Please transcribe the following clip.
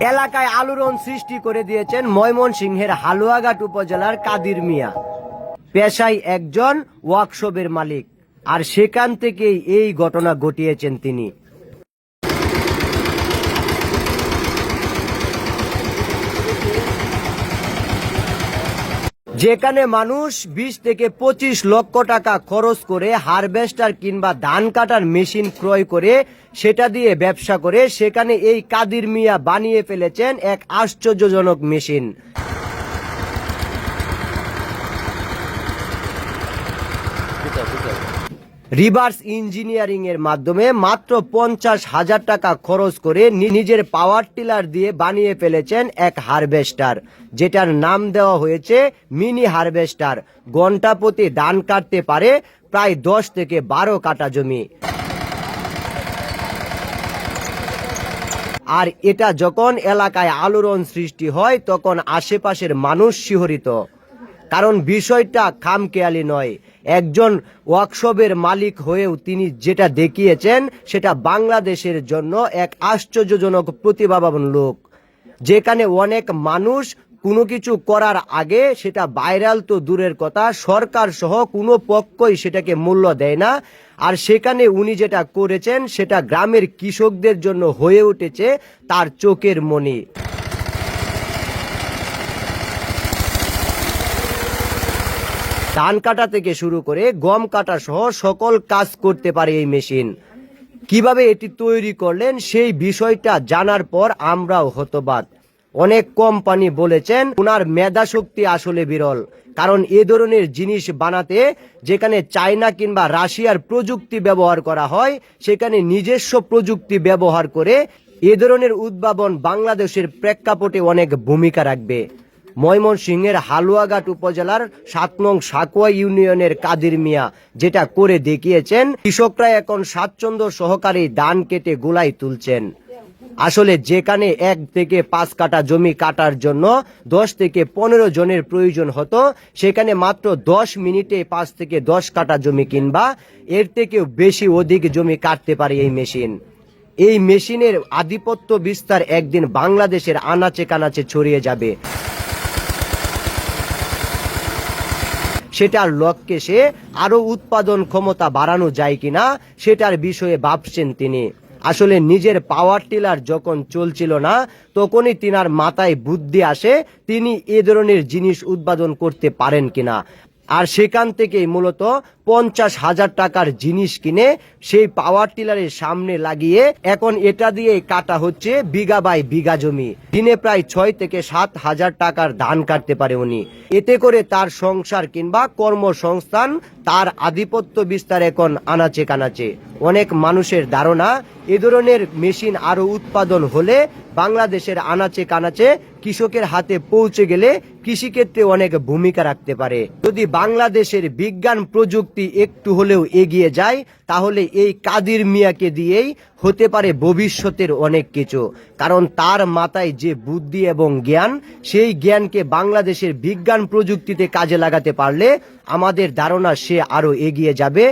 এলাকায় আলোড়ন সৃষ্টি করে দিয়েছেন ময়মনসিংহের হালুয়াঘাট উপজেলার কাদির মিয়া। পেশায় একজন ওয়ার্কশপের মালিক। আর সেখান থেকেই এই ঘটনা ঘটিয়েছেন তিনি। যেখানে মানুষ বিশ থেকে পঁচিশ লক্ষ টাকা খরচ করে হারভেস্টার কিংবা ধান কাটার মেশিন ক্রয় করে সেটা দিয়ে ব্যবসা করে, সেখানে এই কাদির মিয়া বানিয়ে ফেলেছেন এক আশ্চর্যজনক মেশিন। রিভার্স ইঞ্জিনিয়ারিং এর মাধ্যমে মাত্র পঞ্চাশ হাজার টাকা খরচ করে নিজের পাওয়ার টিলার দিয়ে বানিয়ে ফেলেছেন এক হারভেস্টার, যেটার নাম দেওয়া হয়েছে মিনি হারভেস্টার। ঘণ্টা প্রতি ধান কাটতে পারে প্রায় দশ থেকে বারো কাটা জমি। আর এটা যখন এলাকায় আলোড়ন সৃষ্টি হয়, তখন আশেপাশের মানুষ শিহরিত। কারণ বিষয়টা খামখেয়ালি নয় একজন ওয়ার্কশপের মালিক হয়েও তিনি যেটা দেখিয়েছেন, সেটা বাংলাদেশের জন্য এক আশ্চর্যজনক প্রতিভাবান লোক। যেখানে অনেক মানুষ কোনো কিছু করার আগে সেটা ভাইরাল তো দূরের কথা, সরকার সহ কোনো পক্ষই সেটাকে মূল্য দেয় না। আর সেখানে উনি যেটা করেছেন, সেটা গ্রামের কৃষকদের জন্য হয়ে উঠেছে তার চোখের মণি ধান কাটা থেকে শুরু করে গম কাটা সহ সকল কাজ করতে পারে এই মেশিন। কীভাবে এটি তৈরি করলেন সেই বিষয়টা জানার পর আমরাও হতবাদ অনেক কোম্পানি বলেছেন ওনার মেধা শক্তি আসলে বিরল, কারণ এ ধরনের জিনিস বানাতে যেখানে চায়না কিংবা রাশিয়ার প্রযুক্তি ব্যবহার করা হয়, সেখানে নিজস্ব প্রযুক্তি ব্যবহার করে এ ধরনের উদ্ভাবন বাংলাদেশের প্রেক্ষাপটে অনেক ভূমিকা রাখবে। ময়মনসিংহের হালুয়াঘাট উপজেলার সাত নং সাকুয়া ইউনিয়নের কাদির মিয়া, যেটা করে দেখিয়েছেন, কৃষকরা এখন স্বাচ্ছন্দ্য সহকারে ধান কেটে গোলাই তুলছেন। আসলে যেখানে এক থেকে পাঁচ কাটা জমি কাটার জন্য দশ থেকে পনেরো জনের প্রয়োজন হতো, সেখানে মাত্র দশ মিনিটে পাঁচ থেকে দশ কাটা জমি কিংবা এর থেকেও বেশি অধিক জমি কাটতে পারে এই মেশিন। এই মেশিনের আধিপত্য বিস্তার একদিন বাংলাদেশের আনাচে কানাচে ছড়িয়ে যাবে। সেটার লক্ষ্যে সে আরও উৎপাদন ক্ষমতা বাড়ানো যায় কিনা, সেটার বিষয়ে ভাবছেন তিনি। আসলে নিজের পাওয়ার টিলার যখন চলছিল না, তখনই তিনার মাথায় বুদ্ধি আসে, তিনি এ ধরনের জিনিস উৎপাদন করতে পারেন কিনা। আর সেখান থেকেই মূলত পঞ্চাশ হাজার টাকার জিনিস কিনে সেই পাওয়ার টিলারের সামনে লাগিয়ে এখন এটা দিয়ে কাটা হচ্ছে বিঘা বাই বিঘা জমি। দিনে প্রায় ছয় থেকে সাত হাজার টাকার ধান কাটতে পারে উনি। এতে করে তার সংসার কিংবা কর্মসংস্থান তার আধিপত্য বিস্তার এখন আনাচে কানাচে। অনেক মানুষের ধারণা, এ ধরনের মেশিন আরও উৎপাদন হলে বাংলাদেশের আনাচে কানাচে কৃষকের হাতে পৌঁছে গেলে কৃষিক্ষেত্রে অনেক ভূমিকা রাখতে পারে। যদি বাংলাদেশের বিজ্ঞান প্রযুক্তি একটু হলেও এগিয়ে যায়, তাহলে এই কাদির মিয়াকে দিয়েই হতে পারে ভবিষ্যতের অনেক কিছু। কারণ তার মাথায় যে বুদ্ধি এবং জ্ঞান, সেই জ্ঞানকে বাংলাদেশের বিজ্ঞান প্রযুক্তিতে কাজে লাগাতে পারলে আমাদের ধারণা সে আরও এগিয়ে যাবে।